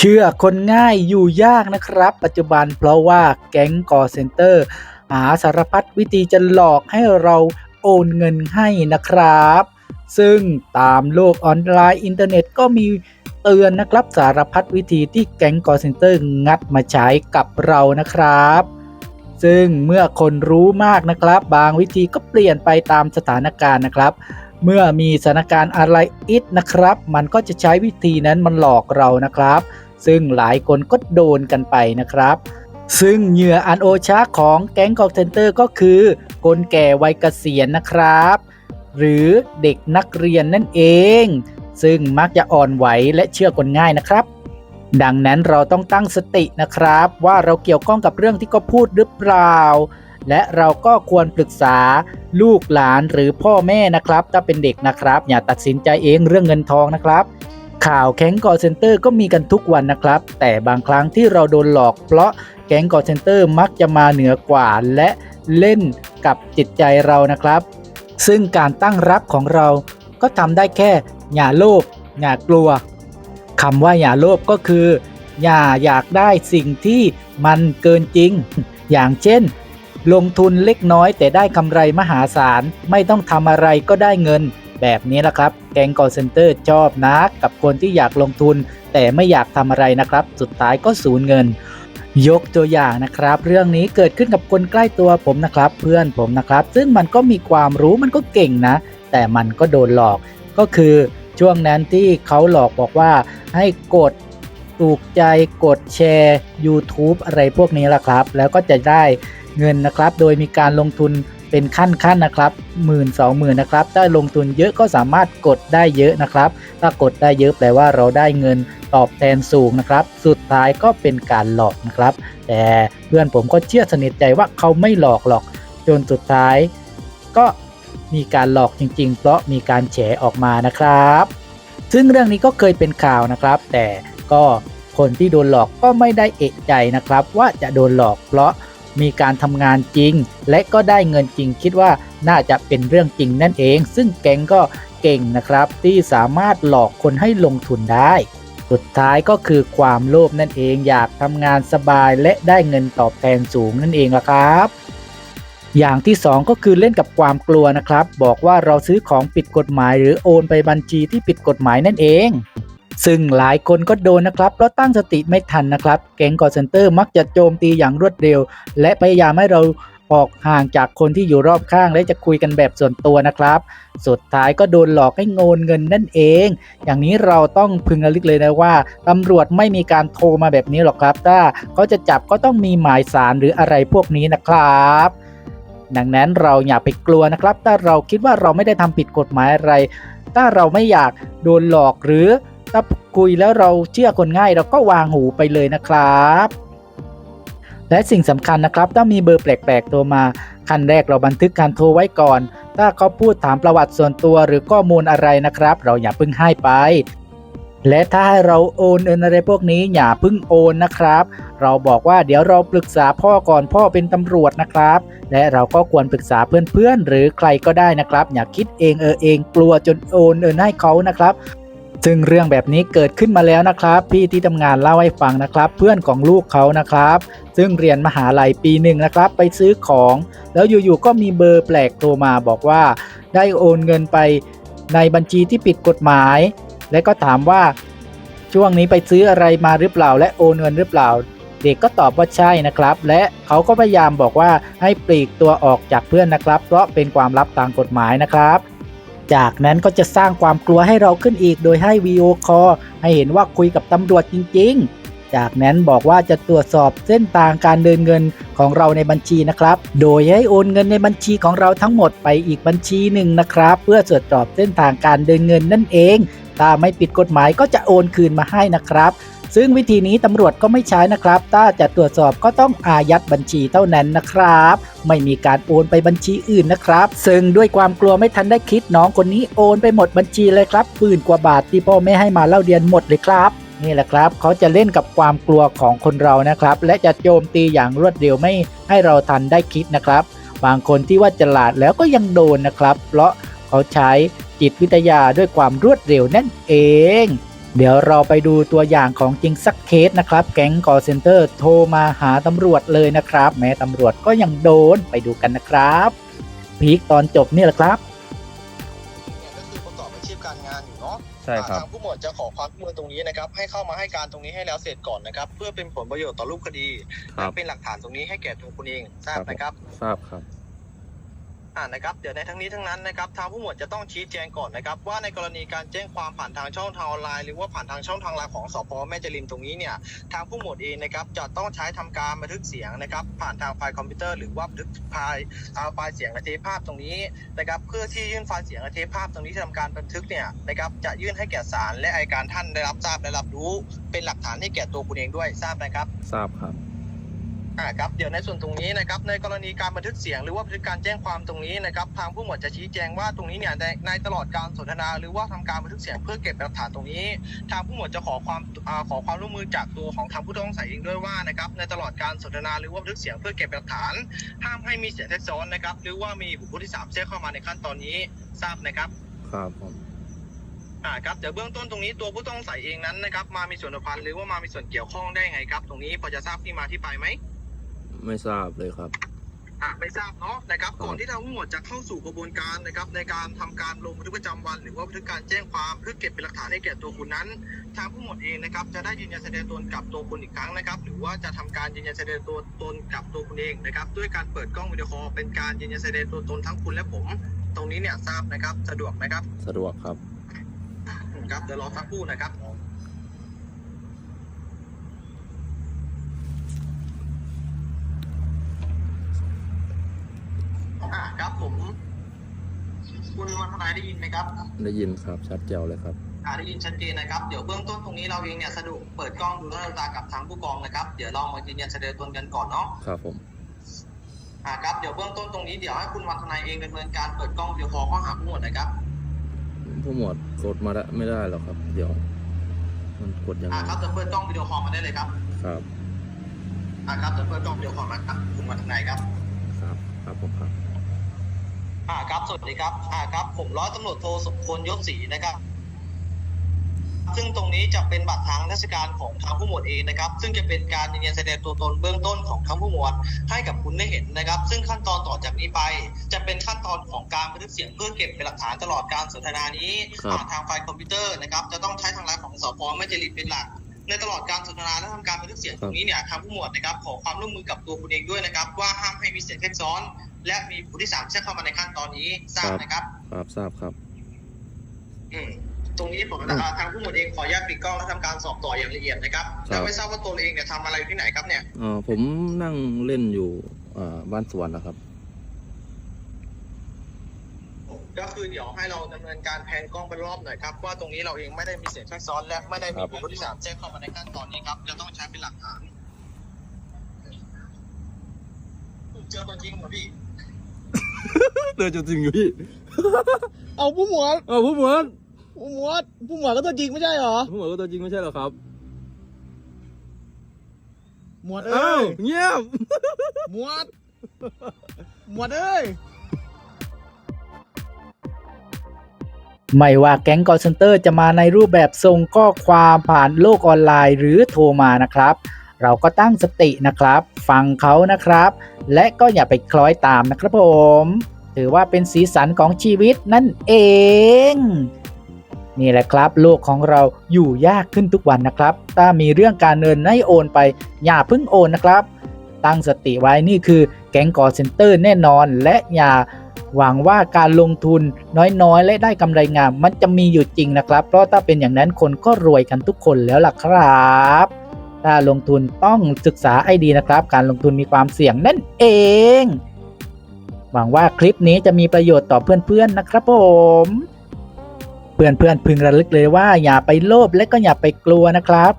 เชื่อคนง่ายอยู่ยากนะครับ ปัจจุบันเพราะว่าแก๊งกอเซ็นเตอร์ หาสารพัดวิธีจะหลอกให้เราโอนเงินให้นะครับ ซึ่งตามโลกออนไลน์อินเทอร์เน็ตก็มีเตือนนะครับสารพัดวิธีที่แก๊งกอเซ็นเตอร์งัดมาใช้กับเรานะครับ ซึ่งเมื่อคนรู้มากนะครับ บางวิธีก็เปลี่ยนไปตามสถานการณ์นะครับเมื่อมีสถานการณ์อะไรอิดนะครับ มันก็จะใช้วิธีนั้นมันหลอกเรานะครับ ซึ่งหลายคนก็โดนกันไปนะครับ ซึ่งเหยื่ออันโอชาของแก๊งคอร์เซนเตอร์ก็คือคนแก่วัยเกษียณนะครับ หรือเด็กนักเรียนนั่นเอง ซึ่งมักจะอ่อนไหวและเชื่อคนง่ายนะครับ ดังนั้นเราต้องตั้งสตินะครับ ว่าเราเกี่ยวข้องกับเรื่องที่เขาพูดหรือเปล่า และเราก็ควรปรึกษาลูกหลานหรือพ่อแม่นะครับ ถ้าเป็นเด็กนะครับ อย่าตัดสินใจเองเรื่องเงินทองนะครับ ข่าวแก๊งกอเซนเตอร์ก็มีกันทุกวันนะครับ แต่บางครั้งที่เราโดนหลอกเพราะแก๊งกอเซนเตอร์มักจะมาเหนือกว่าและเล่นกับจิตใจเรานะครับ ซึ่งการตั้งรับของเราก็ทำได้แค่อย่าโลภอย่ากลัวคำว่าอย่าโลภก็คือ อย่าอยากได้สิ่งที่มันเกินจริง อย่างเช่น ลงทุนเล็กน้อยแต่ได้กำไรมหาศาลไม่ต้องทำอะไรก็ได้เงิน แบบนี้แหละครับ แก๊งกอเซนเตอร์ชอบนะกับคนที่อยากลงทุน แต่ไม่อยากทำอะไรนะครับ สุดท้ายก็สูญเงิน ยกตัวอย่างนะครับ เรื่องนี้เกิดขึ้นกับคนใกล้ตัวผมนะครับ เพื่อนผมนะครับ ซึ่งมันก็มีความรู้มันก็เก่งนะ แต่มันก็โดนหลอก ก็คือช่วงนั้นที่เขาหลอกบอกว่าให้กดถูกใจกดแชร์ YouTube อะไรพวกนี้แหละครับ แล้วก็จะได้เงินนะครับ โดยมีการลงทุน เป็นขั้นๆนนะครับหมื่นสองหมื่นนะครับถ้าลงทุนเยอะก็สามารถกดได้เยอะนะครับ ถ้ากดได้เยอะแปลว่าเราได้เงินตอบแทนสูงนะครับ สุดท้ายก็เป็นการหลอกนะครับ แต่เพื่อนผมก็เชื่อสนิทใจว่าเขาไม่หลอกหรอก จนสุดท้าย ก็มีการหลอกจริง ๆ เพราะมีการแฉออกมานะครับ ซึ่งเรื่องนี้ก็เคยเป็นข่าวนะครับ แต่ก็คนที่โดนหลอกก็ไม่ได้เอะใจนะครับ ว่าจะโดนหลอกเพราะ มีการทำงานจริง และก็ได้เงินจริงคิดว่าน่าจะเป็นเรื่องจริงนั่นเอง ซึ่งแก๊งก็เก่งนะครับ ที่สามารถหลอกคนให้ลงทุนได้ สุดท้ายก็คือความโลภนั่นเองอยากทำงานสบายและได้เงินตอบแทนสูงนั่นเองล่ะครับอย่างที่ 2 ก็คือเล่นกับความกลัวนะครับ บอกว่าเราซื้อของผิดกฎหมาย หรือโอนไปบัญชีที่ผิดกฎหมายนั่นเอง ซึ่งหลายคนก็โดนนะครับ เพราะตั้งสติไม่ทันนะครับ แก๊งกอเซนเตอร์มักจะโจมตีอย่างรวดเร็ว และพยายามให้เราออกห่างจากคนที่อยู่รอบข้างและจะคุยกันแบบส่วนตัวนะครับ สุดท้ายก็โดนหลอกให้โงนเงินนั่นเอง อย่างนี้เราต้องพึงระลึกเลยนะว่าตำรวจไม่มีการโทรมาแบบนี้หรอกครับ ถ้าเขาจะจับก็ต้องมีหมายสารหรืออะไรพวกนี้นะครับ ดังนั้นเราอย่าไปกลัวนะครับ ถ้าเราคิดว่าเราไม่ได้ทำผิดกฎหมายอะไร ถ้าเราไม่อยากโดนหลอกหรือ ถ้าคุยแล้วเราเชื่อคนง่ายเราก็วางหูไปเลยนะครับ และสิ่งสำคัญนะครับถ้ามีเบอร์แปลกๆโทรมาขั้นแรกเราบันทึกการโทรไว้ก่อน ถ้าเขาพูดถามประวัติส่วนตัวหรือข้อมูลอะไรนะครับ เราอย่าเพิ่งให้ไป และถ้าให้เราโอนเงินอะไรพวกนี้อย่าเพิ่งโอนนะครับ เราบอกว่าเดี๋ยวเราปรึกษาพ่อก่อนพ่อเป็นตำรวจนะครับ และเราก็ควรปรึกษาเพื่อนๆหรือใครก็ได้นะครับ อย่าคิดเองเออเองกลัวจนโอนเงินให้เขานะครับ ซึ่งเรื่องแบบนี้เกิดขึ้นมาแล้วนะครับ พี่ที่ทำงานเล่าให้ฟังนะครับ เพื่อนของลูกเขานะครับ ซึ่งเรียนมหาลัยปีหนึ่งนะครับ ไปซื้อของ แล้วอยู่ๆก็มีเบอร์แปลกโทรมาบอกว่า ได้โอนเงินไปในบัญชีที่ผิดกฎหมาย และก็ถามว่า ช่วงนี้ไปซื้ออะไรมาหรือเปล่า และโอนเงินหรือเปล่า เด็กก็ตอบว่าใช่นะครับ และเขาก็พยายามบอกว่าให้ปลีกตัวออกจากเพื่อนนะครับ เพราะเป็นความลับทางกฎหมายนะครับ จากนั้นก็จะสร้างความกลัวให้เราขึ้นอีกโดยให้วีโอคอให้เห็นว่าคุยกับตำรวจจริง ๆ จากนั้นบอกว่าจะตรวจสอบเส้นทางการเดินเงินของเราในบัญชีนะครับ โดยให้โอนเงินในบัญชีของเราทั้งหมดไปอีกบัญชีหนึ่งนะครับ เพื่อตรวจสอบเส้นทางการเดินเงินนั่นเอง ถ้าไม่ผิดกฎหมายก็จะโอนคืนมาให้นะครับ ซึ่งวิธีนี้ตำรวจก็ไม่ใช้นะครับ ถ้าจะตรวจสอบก็ต้องอายัดบัญชีเท่านั้นนะครับ ไม่มีการโอนไปบัญชีอื่นนะครับ ซึ่งด้วยความกลัวไม่ทันได้คิดน้องคนนี้โอนไปหมดบัญชีเลยครับปืนกว่าบาทที่พ่อแม่ให้มาเล่าเรียนหมดเลยครับนี่แหละครับ เขาจะเล่นกับความกลัวของคนเรานะครับ และจะโจมตีอย่างรวดเร็วไม่ให้เราทันได้คิดนะครับ บางคนที่ว่าฉลาดแล้วก็ยังโดนนะครับ เพราะเขาใช้จิตวิทยาด้วยความรวดเร็วนั่นเอง เดี๋ยวเราไปดูตัวอย่างของจริงสักเคสนะครับ แก๊งกอเซนเตอร์โทรมาหาตำรวจเลยนะครับ แม้ตำรวจก็ยังโดนไปดูกันนะครับพีคตอนจบนี่แหละครับเนี่ยก็คือประกอบอาชีพการงานอยู่เนาะใช่ครับ ทางผู้หมวดจะขอความร่วมมือตรงนี้นะครับ ให้เข้ามาให้การตรงนี้ให้แล้วเสร็จก่อนนะครับ เพื่อเป็นผลประโยชน์ต่อรูปคดีครัและบเป็นหลักฐานตรงนี้ให้แก่ตัวคุณเองทราบนะครับ ทราบครับ อ่านะครับ เดี๋ยวในทั้งนี้ทั้งนั้นนะครับทางผู้หมวดจะต้องชี้แจงก่อนนะครับ ว่าในกรณีการแจ้งความผ่านทางช่องทางออนไลน์หรือว่าผ่านทางช่องทางไลน์ของสพแม่จริมตรงนี้เนี่ยทางผู้หมวดเองนะครับจะต้องใช้ทำการบันทึกเสียงนะครับ ผ่านทางไฟล์คอมพิวเตอร์หรือว่าบันทึกไฟล์เอาไฟล์เสียงและเทปภาพตรงนี้นะครับเพื่อที่ยื่นไฟล์เสียงและเทปภาพตรงนี้ที่ทำการบันทึกเนี่ยนะครับจะยื่นให้แก่ศาลและอัยการท่านได้รับทราบและรับรู้ เป็นหลักฐานให้แก่ตัวคุณเองด้วยทราบนะครับ ทราบครับ อ่าครับเดี๋ยวในส่วนตรงนี้นะครับในกรณีการบันทึกเสียง หรือว่าบันทึกการแจ้งความตรงนี้นะครับทางผู้หมวดจะชี้แจงว่าตรงนี้เนี่ยในในตลอดการสนทนา หรือว่าทำการบันทึกเสียงเพื่อเก็บหลักฐานตรงนี้ ทางผู้หมวดจะขอความอ่าขอความร่วมมือจากตัวของทางผู้ต้องสงสัยเองด้วยว่านะครับในตลอดการสนทนาหรือว่าบันทึกเสียงเพื่อเก็บหลักฐาน ห้ามให้มีเสียงแทรกซ้อนนะครับหรือว่ามีบุคคลที่สามแทรกเข้ามาในขั้นตอนนี้ทราบนะครับครับผมอ่าครับเดี๋ยวเบื้องต้นตรงนี้ตัวผู้ต้องสงสัยเองนั้นนะครับมามีส่วนพันหรือว่ามามีส่วนเกี่ยวข้องได้ไงครับ ตรงนี้พอจะทราบที่มาที่ไปไหม ไม่ทราบเลยครับ อะไม่ทราบเนาะนะครับครับก่อนที่ทางผู้หมวดจะเข้าสู่กระบวนการนะครับในการทำการลงบันทึกประจำวัน หรือว่าบันทึกการแจ้งความเพื่อเก็บเป็นหลักฐานให้แก่ตัวคุณนั้น ทางผู้หมวดเองนะครับจะได้ยืนยันแสดงตนกับตัวคุณอีกครั้งนะครับ หรือว่าจะทำการยืนยันแสดงตัวตนกับตัวคุณเองนะครับด้วยการเปิดกล้องวิดีโอคอลเป็นการยืนยันแสดงตัวตนทั้งคุณและผม ตรงนี้เนี่ยทราบนะครับสะดวกนะครับสะดวกครับ ครับเดี๋ยวรอสักครู่นะครับอะครับ ผมคุณวันทนายได้ยินไหมครับ ได้ยินครับชัดเจวเลยครับอ่าได้ยินชัดเจนนะครับ เดี๋ยวเบื้องต้นตรงนี้เราเองเนี่ยสะดวกเปิดกล้องดูหน้าดูตากับทางผู้กองนะครับ เดี๋ยวลองมายืนยันแสดงตนกันก่อนเนาะ ครับผมอ่าครับ เดี๋ยวเบื้องต้นตรงนี้เดี๋ยวให้คุณวันทนายเองดำเนินการเปิดกล้องวิดีโอคอลข้อหาผู้หมวดนะครับ ผู้หมวดกดมาได้ไม่ได้หรอกครับ เดี๋ยว มันกดยังไงอ่าครับเดี๋ยวเปิดกล้องวิดีโอคอลมาได้เลยครับ ครับอ่าครับเดี๋ยวเปิดกล้องวิดีโอคอลมาครับคุณวันทนายครับ ครับ ครับผมครับ อ่าครับสวัสดีครับอ่าครับผมร้อยตำรวจโทสมพลยศศรีนะครับ ซึ่งตรงนี้จะเป็นบัตรทางราชการของทางผู้หมวดเองนะครับ ซึ่งจะเป็นการยืนยันแสดงตัวตนเบื้องต้นของทางผู้หมวดให้กับคุณได้เห็นนะครับ ซึ่งขั้นตอนต่อจากนี้ไป จะเป็นขั้นตอนของการบันทึกเสียงเพื่อเก็บเป็นหลักฐานตลอดการสนทนานี้ครับผ่านทางไฟล์คอมพิวเตอร์นะครับ จะต้องใช้ทางไลน์ของสพแม่จริญเป็นหลัก ในตลอดการสนทนาและทำการบันทึกเสียงตรงนี้เนี่ยทางผู้หมวดนะครับขอความร่วมมือกับตัวคุณเองด้วยนะครับ ว่าห้ามให้มีเสียงแทรกซ้อน และมีผู้ที่สามแทรกเข้ามาในขั้นตอนนี้ทราบนะครับ ครับทราบครับ อืมตรงนี้ผมอ่าทางผู้หมวดเองขออนุญาตปิดกล้องและทำการสอบต่ออย่างละเอียดนะครับครับแล้วไม่ทราบว่าตัวเองเนี่ยทำอะไรอยู่ที่ไหนครับเนี่ยเอ่อผมนั่งเล่นอยู่อ่าบ้านสวนนะครับ ก็คือเดี๋ยวให้เราดำเนินการแพนกล้องไปรอบหน่อยครับว่าตรงนี้เราเองไม่ได้มีเสียงแทรกซ้อนและไม่ได้มีครับบุคคลที่สามแทรกเข้ามาในขั้นตอนนี้ครับจะต้องใช้เป็นหลักฐานเจอตัวจริงเหรอพี่เจอจริงอยู่พี่ เอาผู้หมวดเออผู้หมวดผู้หมวดผู้หมวดก็ตัวจริงไม่ใช่เหรอผู้หมวดก็ตัวจริงไม่ใช่เหรอครับ หมวดอ้าเอ้วยเงียบหมวดหมวดเอ้ย ไม่ว่าแก๊งกอเซนเตอร์จะมาในรูปแบบส่งข้อความผ่านโลกออนไลน์หรือโทรมานะครับ เราก็ตั้งสตินะครับ ฟังเขานะครับ และก็อย่าไปคล้อยตามนะครับผม ถือว่าเป็นสีสันของชีวิตนั่นเอง นี่แหละครับ โลกของเราอยู่ยากขึ้นทุกวันนะครับ ถ้ามีเรื่องการเงินให้โอนไป อย่าเพิ่งโอนนะครับ ตั้งสติไว้นี่คือแก๊งกอเซนเตอร์แน่นอนและอย่า หวังว่าการลงทุนน้อยๆ และได้กำไรงาม มันจะมีอยู่จริงนะครับ เพราะถ้าเป็นอย่างนั้นคนก็รวยกันทุกคนแล้วล่ะครับถ้าลงทุนต้องศึกษาให้ดีนะครับ การลงทุนมีความเสี่ยงนั่นเอง หวังว่าคลิปนี้จะมีประโยชน์ต่อเพื่อนๆนะครับผม เพื่อนๆพึงระลึกเลยว่าอย่าไปโลภและก็อย่าไปกลัวนะครับ